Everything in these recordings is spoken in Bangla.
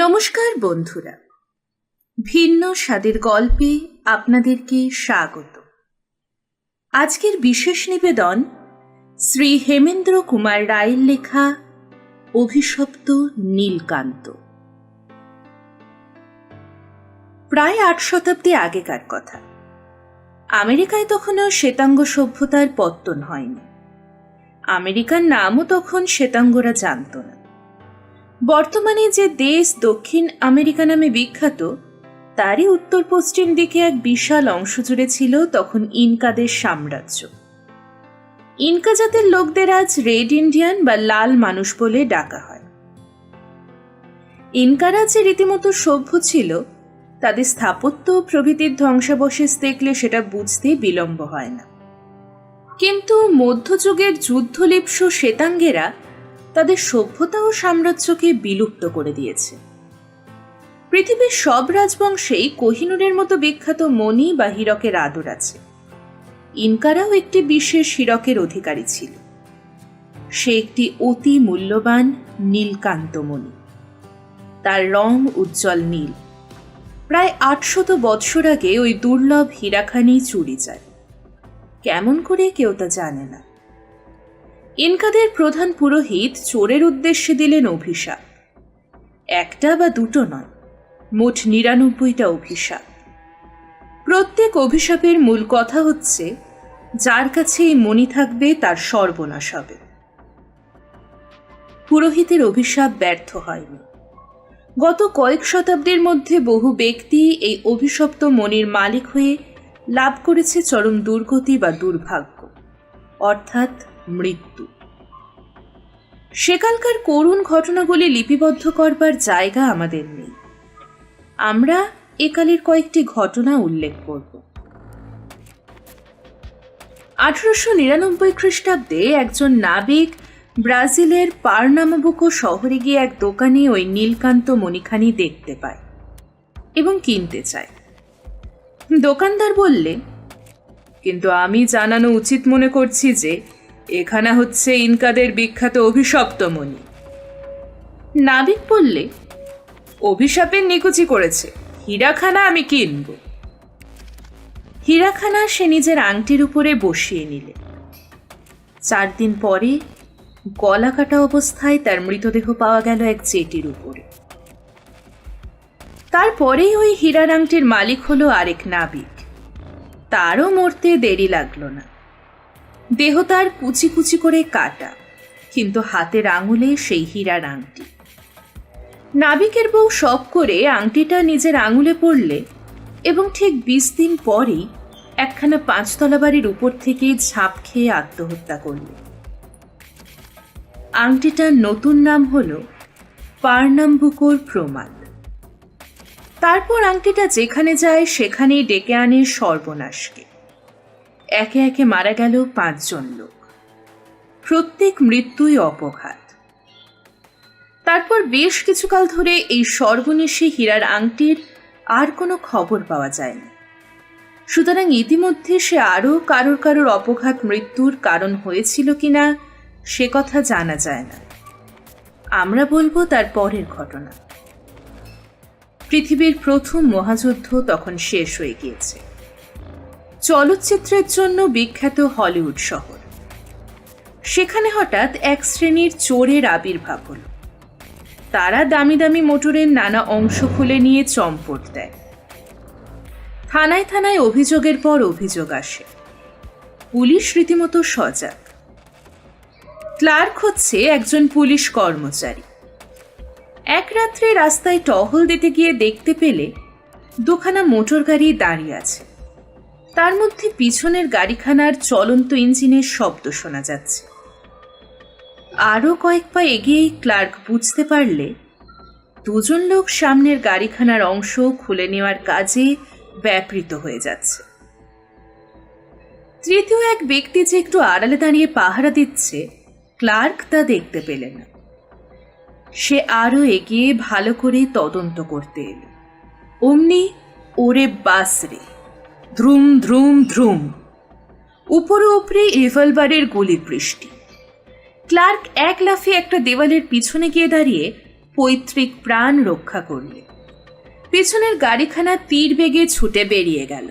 নমস্কার বন্ধুরা। ভিন্ন স্বাদের গল্পে আপনাদেরকে স্বাগত। আজকের বিশেষ নিবেদন শ্রী হেমেন্দ্র কুমার রায়ের লেখা অভিশপ্ত নীলকান্ত। প্রায় আট শতাব্দী আগেকার কথা। আমেরিকায় তখনও শ্বেতাঙ্গ সভ্যতার পত্তন হয়নি। আমেরিকার নামও তখন শ্বেতাঙ্গরা জানত না। বর্তমানে যে দেশ দক্ষিণ আমেরিকা নামে বিখ্যাত, তারই উত্তর পশ্চিম দিকে এক বিশাল অংশ জুড়ে ছিল তখন ইনকাদের সাম্রাজ্য। ইনকা জাতের লোকদের আজ রেড ইন্ডিয়ান বা লাল মানুষ বলে ডাকা হয়। ইনকারা যে রীতিমতো সভ্য ছিল, তাদের স্থাপত্য প্রভৃতির ধ্বংসাবশেষ দেখলে সেটা বুঝতে বিলম্ব হয় না। কিন্তু মধ্যযুগের যুদ্ধলিপ্স শ্বেতাঙ্গেরা তাদের সভ্যতা ও সাম্রাজ্যকে বিলুপ্ত করে দিয়েছে। পৃথিবীর সব রাজবংশেই কোহিনুরের মতো বিখ্যাত মণি বা হীরকের আদর আছে। ইনকারাও একটি বিশেষ হীরকের অধিকারী ছিল। সে একটি অতি মূল্যবান, নীলকান্ত নীলকান্তমণি তার রং উজ্জ্বল নীল। প্রায় আটশত বৎসর আগে ওই দুর্লভ হীরাখানি চুরি যায়। কেমন করে কেউ তা জানে না। ইনকাদের প্রধান পুরোহিত চোরের উদ্দেশ্যে দিলেন অভিশাপ। একটা বা দুটো নয়, মোট নিরানব্বইটা অভিশাপ। প্রত্যেক অভিশাপের মূল কথা হচ্ছে, যার কাছে এই মণি থাকবে তার সর্বনাশ হবে। পুরোহিতের অভিশাপ ব্যর্থ হয়নি। গত কয়েক শতাব্দীর মধ্যে বহু ব্যক্তি এই অভিশপ্ত মণির মালিক হয়ে লাভ করেছে চরম দুর্গতি বা দুর্ভাগ্য। অর্থাৎ মৃত্যু। সেকালকার করুণ ঘটনাগুলি লিপিবদ্ধ করবার জায়গা আমাদের নেই। আমরা একালের কয়েকটি ঘটনা উল্লেখ করব। আঠারোশো নিরানব্বই খ্রিস্টাব্দে একজন নাবিক ব্রাজিলের পারনামাবুকো শহরে গিয়ে এক দোকানে ওই নীলকান্ত মণিখানি দেখতে পায় এবং কিনতে চায়। দোকানদার বললে, কিন্তু আমি জানানো উচিত মনে করছি যে এখানে হচ্ছে ইনকাদের বিখ্যাত অভিশপ্ত মণি নাবিক বললে? অভিশাপের নিকুচি করেছে। হীরাখানা আমি কিনব হীরাখানা সে নিজের আংটির উপরে বসিয়ে নিলে। চার দিন পরে গলা কাটা অবস্থায় তার মৃতদেহ পাওয়া গেল এক চেটির উপরে। তারপরেই ওই হীরার আংটির মালিক হলো আরেক নাবিক। তারও মরতে দেরি লাগল না। দেহ তার কুচি কুচি করে কাটা, কিন্তু হাতের আঙুলে সেই হীরার আংটি। নাবিকের বউ শখ করে আংটিটা নিজের আঙুলে পড়লে এবং ঠিক বিশ দিন পরেই একখানা পাঁচতলা বাড়ির উপর থেকে ঝাঁপ খেয়ে আত্মহত্যা করল। আংটিটার নতুন নাম হল পারনাম্বুকোর প্রমাদ। তারপর আংটিটা যেখানে যায় সেখানেই ডেকে আনে সর্বনাশকে। একে একে মারা গেল পাঁচজন লোক। প্রত্যেক মৃত্যুই অপঘাত। তারপর বেশ কিছুকাল ধরে এই সর্বনেশী হীরার আংটির আর কোনো খবর পাওয়া যায় না সুতরাং ইতিমধ্যে সে আরও কারোর কারোর অপঘাত মৃত্যুর কারণ হয়েছিল কিনা, সে কথা জানা যায় না। আমরা বলব তার পরের ঘটনা। পৃথিবীর প্রথম মহাযুদ্ধ তখন শেষ হয়ে গিয়েছে। চলচ্চিত্রের জন্য বিখ্যাত হলিউড শহর। সেখানে হঠাৎ এক শ্রেণির চোরের আবির্ভাব হল। তারা দামি দামি মোটরের নানা অংশ খুলে নিয়ে চম্পট দেয়। থানায় থানায় অভিযোগের পর অভিযোগ আসে। পুলিশ রীতিমতো সজাগ। ক্লার্ক হচ্ছে একজন পুলিশ কর্মচারী। এক রাত্রে রাস্তায় টহল দিতে গিয়ে দেখতে পেলে দুখানা মোটর গাড়ি দাঁড়িয়ে আছে। তার মধ্যে পিছনের গাড়িখানার চলন্ত ইঞ্জিনের শব্দ শোনা যাচ্ছে। আরও কয়েক পা এগিয়েই ক্লার্ক বুঝতে পারলে, দুজন লোক সামনের গাড়িখানার অংশ খুলে নেওয়ার কাজে ব্যাপৃত হয়ে যাচ্ছে। তৃতীয় এক ব্যক্তি যে একটু আড়ালে দাঁড়িয়ে পাহারা দিচ্ছে, ক্লার্ক তা দেখতে পেলে না। সে আরও এগিয়ে ভালো করে তদন্ত করতে এলো। অমনি ওরে বাস রে। Drum drum drum. উপরে উপরে রিভলভারের গুলি বৃষ্টি ক্লার্ক এক লাফে একটা দেওয়ালের পিছনে গিয়ে দাঁড়িয়ে পৈতৃক প্রাণ রক্ষা করলে। পেছনের গাড়িখানা তীর বেগে ছুটে বেরিয়ে গেল।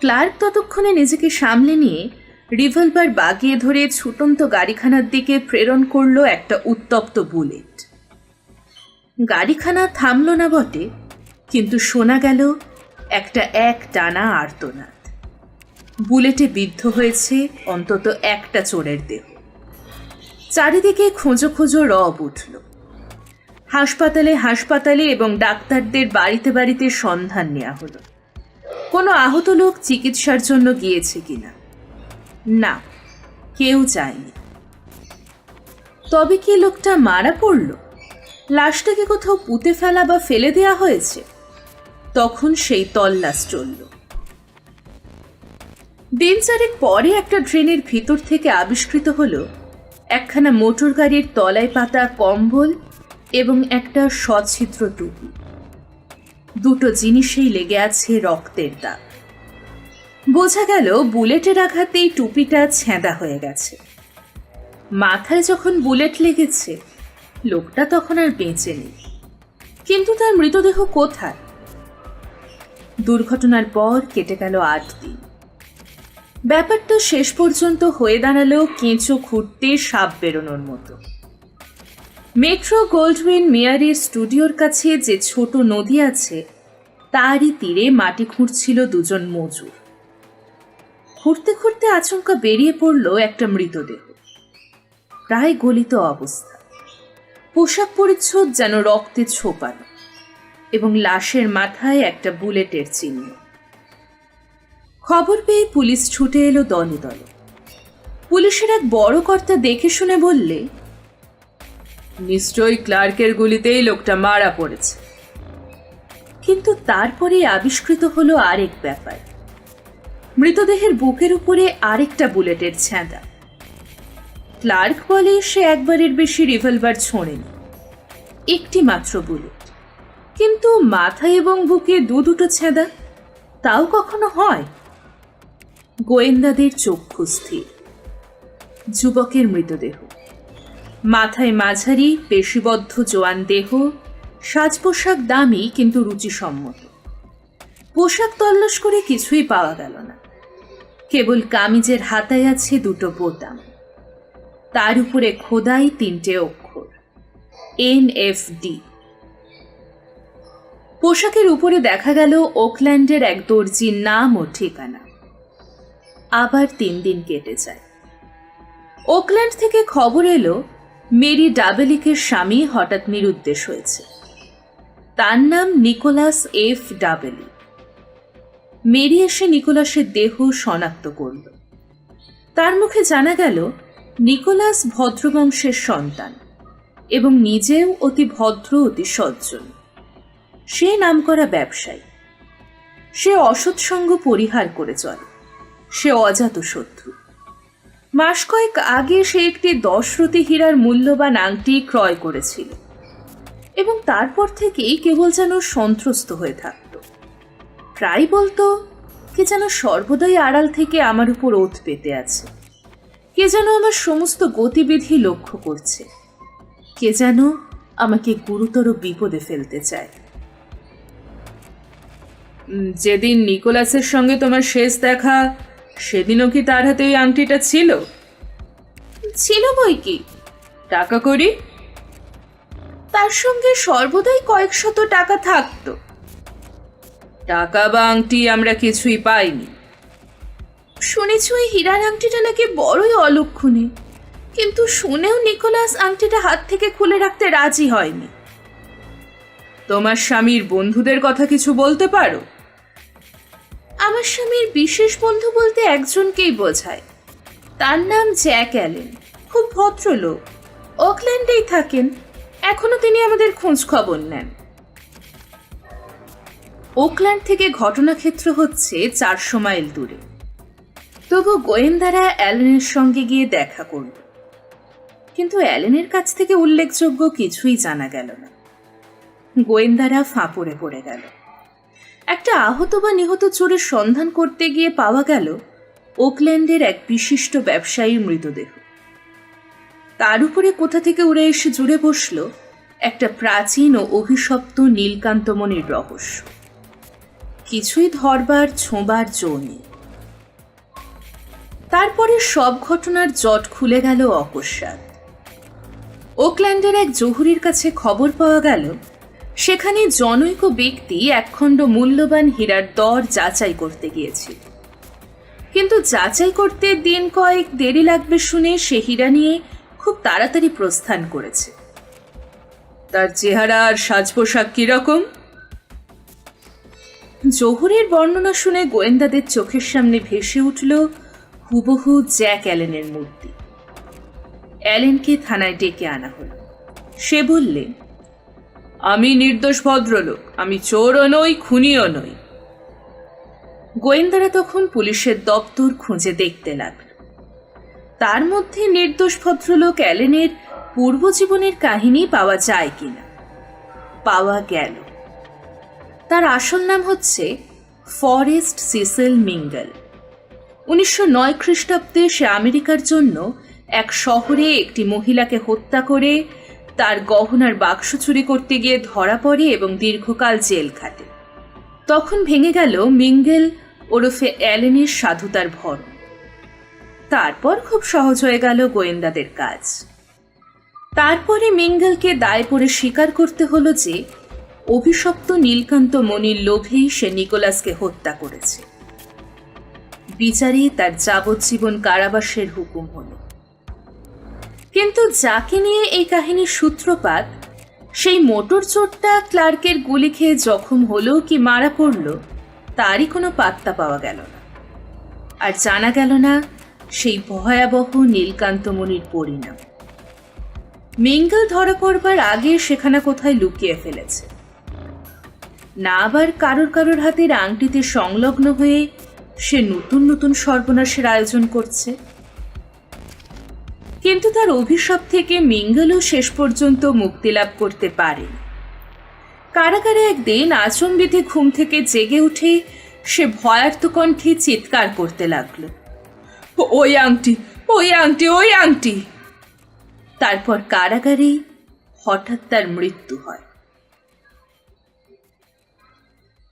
ক্লার্ক ততক্ষণে নিজেকে সামলে নিয়ে রিভলভার বাগিয়ে ধরে ছুটন্ত গাড়িখানার দিকে প্রেরণ করল একটা উত্তপ্ত বুলেট। গাড়িখানা থামল না বটে, কিন্তু শোনা গেল একটা এক টানা আর্তনাদ। বুলেটে বিদ্ধ হয়েছে অন্তত একটা চোরের দেহ। চারিদিকে খোঁজো খোঁজো রব উঠল। হাসপাতালে হাসপাতালে এবং ডাক্তারদের বাড়িতে বাড়িতে সন্ধান নেওয়া হলো। কোনো আহত লোক চিকিৎসার জন্য গিয়েছে কিনা? না, কেউ যায়নি। তবে কি লোকটা মারা পড়ল? লাশটাকে কোথাও পুঁতে ফেলা বা ফেলে দেয়া হয়েছে? তখন সেই তল্লাশ চলল। দিন চারেক পরে একটা ট্রেনের ভিতর থেকে আবিষ্কৃত হলো একখানা মোটর গাড়ির তলায় পাতা কম্বল এবং একটা সছিদ্র টুপি। দুটো জিনিসেই লেগে আছে রক্তের দাগ। বোঝা গেল বুলেটের আঘাতেই টুপিটা ছেঁদা হয়ে গেছে। মাথায় যখন বুলেট লেগেছে, লোকটা তখন আর বেঁচে নেই। কিন্তু তার মৃতদেহ কোথায়? দুর্ঘটনার পর কেটে গেল আট দিন। ব্যাপারটা শেষ পর্যন্ত হয়ে দাঁড়াল কেঁচো খুঁড়তে সাপ বেরোনোর মতো। মেট্রো গোল্ডউইন মেয়ারের স্টুডিওর কাছে যে ছোট নদী আছে, তারই তীরে মাটি খুঁড়ছিল দুজন মজুর। খুঁড়তে খুঁড়তে আচমকা বেরিয়ে পড়ল একটা মৃতদেহ। প্রায় গলিত অবস্থা। পোশাক পরিচ্ছদ যেন রক্তে ছোপানো। এবং লাশের মাথায় একটা বুলেটের চিহ্ন। খবর পেয়ে পুলিশ ছুটে এলো দলে দলে। পুলিশের এক বড় কর্তা দেখে শুনে বললে, নিশ্চয়ই ক্লার্কের গুলিতেই লোকটা মারা পড়েছে। কিন্তু তারপরে আবিষ্কৃত হলো আরেক ব্যাপার। মৃতদেহের বুকের উপরে আরেকটা বুলেটের ছেঁদা ক্লার্ক বলে সে একবারের বেশি রিভলভার ছোঁড়েনি। একটি মাত্র বুলেট। কিন্তু মাথা এবং বুকে দু দুটো ছেঁদা, তাও কখনো হয়? গোয়েন্দাদের চক্ষু স্থির। যুবকের মৃতদেহ। মাথায় মাঝারি, পেশিবদ্ধ জোয়ান দেহ সাজ পোশাক দামি কিন্তু রুচিসম্মত। পোশাক তল্লাশ করে কিছুই পাওয়া গেল না। কেবল কামিজের হাতায় আছে দুটো বোতাম। তার উপরে খোদাই তিনটে অক্ষর। N F D. পোশাকের উপরে দেখা গেল ওকল্যান্ডের এক দর্জির নাম ও ঠিকানা। আবার তিন দিন কেটে যায়। ওকল্যান্ড থেকে খবর এলো, মেরি ডাবেলিকের স্বামী হঠাৎ নিরুদ্দেশ হয়েছে। তার নাম নিকোলাস এফ ডাবেলি। মেরি এসে নিকোলাসের দেহ শনাক্ত করল। তার মুখে জানা গেল, নিকোলাস ভদ্রবংশের সন্তান এবং নিজেও অতি ভদ্র, অতি সজ্জন। সে নামকরা ব্যবসায়ী। সে অসৎসঙ্গ পরিহার করে চলে। সে অজাত শত্রু। মাস কয়েক আগে সে একটি দশরতি হীরার মূল্যবান আংটি ক্রয় করেছিল এবং তারপর থেকেই কেবল যেন সন্ত্রস্ত হয়ে থাকত। প্রায় বলতো, কে যেন সর্বদাই আড়াল থেকে আমার উপর ওত পেতে আছে। কে যেন আমার সমস্ত গতিবিধি লক্ষ্য করছে। কে যেন আমাকে গুরুতর বিপদে ফেলতে চায়। যেদিন নিকোলাসের সঙ্গে তোমার শেষ দেখা সেদিনও কি তার হাতে ওই আংটিটা ছিল? ছিল বই কি? টাকা করি? তার সঙ্গে সর্বদাই কয়েক শত টাকা থাকতো। টাকা বা আংটি আমরা কিছুই পাইনি। শুনেছি ওই হীরার আংটিটা নাকি বড়ই অলক্ষণে কিন্তু শুনেও নিকোলাস আংটিটা হাত থেকে খুলে রাখতে রাজি হয়নি। তোমার স্বামীর বন্ধুদের কথা কিছু বলতে পারো? আমার স্বামীর বিশেষ বন্ধু বলতে একজনকেই বোঝায়। তার নাম জ্যাক অ্যালেন, খুব ভদ্রলোক। অকল্যান্ডেই থাকেন। এখনও তিনি আমাদের খোঁজ খবর নেন। ওকল্যান্ড থেকে ঘটনাক্ষেত্র হচ্ছে চারশো মাইল দূরে। তবু গোয়েন্দারা অ্যালেনের সঙ্গে গিয়ে দেখা করল। কিন্তু অ্যালেনের কাছ থেকে উল্লেখযোগ্য কিছুই জানা গেল না। গোয়েন্দারা ফাঁপড়ে পড়ে গেল। একটা আহত বা নিহত চোরের সন্ধান করতে গিয়ে পাওয়া গেল ওকল্যান্ডের এক বিশিষ্ট ব্যবসায়ীর মৃতদেহ। তার উপরে কোথা থেকে উড়ে এসে জুড়ে বসল একটা প্রাচীন ও অভিশপ্ত নীলকান্তমণির রহস্য। কিছুই ধরবার, ছোঁবার জো নেই। তারপরে সব ঘটনার জট খুলে গেল অকস্মাৎ। ওকল্যান্ডের এক জহুরির কাছে খবর পাওয়া গেল সেখানে জনৈক ব্যক্তি একখণ্ড মূল্যবান হীরার দর যাচাই করতে গিয়েছিল। কিন্তু যাচাই করতে দিন কয়েক দেরি লাগবে শুনে সে হীরা নিয়ে খুব তাড়াতাড়ি প্রস্থান করেছে। তার চেহারা আর সাজ পোশাক কীরকম জহুরের বর্ণনা শুনে গোয়েন্দাদের চোখের সামনে ভেসে উঠল হুবহু জ্যাক অ্যালেনের মূর্তি। অ্যালেনকে থানায় ডেকে আনা হল। সে বললে আমি নির্দোষ ভদ্রলোক, আমি চোরও নই, খুনিও নই। গোয়েন্দারা তখন পুলিশের দপ্তর খুঁজে দেখতে লাগল। তার মধ্যে নির্দোষ ভদ্রলোক অ্যালেনের পূর্বজীবনের কাহিনী পাওয়া যায় কিনা? পাওয়া গেল। তার আসল নাম হচ্ছে ফরেস্ট সিসেল মিঙ্গল। উনিশশো নয় খ্রিস্টাব্দে সে আমেরিকার জন্য এক শহরে একটি মহিলাকে হত্যা করে তার গহনার বাক্স চুরি করতে গিয়ে ধরা পড়ে এবং দীর্ঘকাল জেল খাটে। তখন ভেঙে গেল মিঙ্গেল ওরফে অ্যালেনের সাধুতার ভর। তারপর খুব সহজ হয়ে গেল গোয়েন্দাদের কাজ। তারপরে মিঙ্গেলকে দায় পড়ে স্বীকার করতে হলো যে, অভিশপ্ত নীলকান্ত মনির লোভেই সে নিকোলাসকে হত্যা করেছে। বিচারে তার যাবজ্জীবন কারাবাসের হুকুম হলো। কিন্তু যাকে নিয়ে এই কাহিনীর সূত্রপাত, সেই মোটর চোরটা ক্লার্কের গুলি খেয়ে জখম হলো কি মারা পড়ল, তারই কোনো পাত্তা পাওয়া গেল না। আর জানা গেল না সেই ভয়াবহ নীলকান্তমণির পরিণাম। মিঙ্গল ধরা পড়বার আগে সেখানে কোথায় লুকিয়ে ফেলেছে? না আবার কারোর কারোর হাতের আংটিতে সংলগ্ন হয়ে সে নতুন নতুন সর্বনাশের আয়োজন করছে? কিন্তু তার অভিশাপ থেকে মিঙ্গলও শেষ পর্যন্ত মুক্তি লাভ করতে পারে। কারাগারে একদিন আচম্বিতে ঘুম থেকে জেগে উঠে সে ভয়ার্থ কণ্ঠে চিৎকার করতে লাগল। ওই আংটি ওই আংটি ওই আংটি! তারপর কারাগারে হঠাৎ তার মৃত্যু হয়।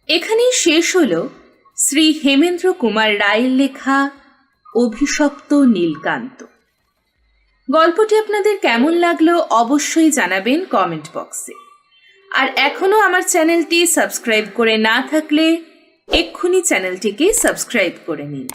এখানেই শেষ হল শ্রী হেমেন্দ্র কুমার রায়ের লেখা অভিশপ্ত নীলকান্ত। গল্পটি আপনাদের কেমন লাগল অবশ্যই জানাবেন কমেন্ট বক্সে। আর এখনও আমার চ্যানেলটি সাবস্ক্রাইব করে না থাকলে এক্ষুনি চ্যানেলটিকে সাবস্ক্রাইব করে নিন।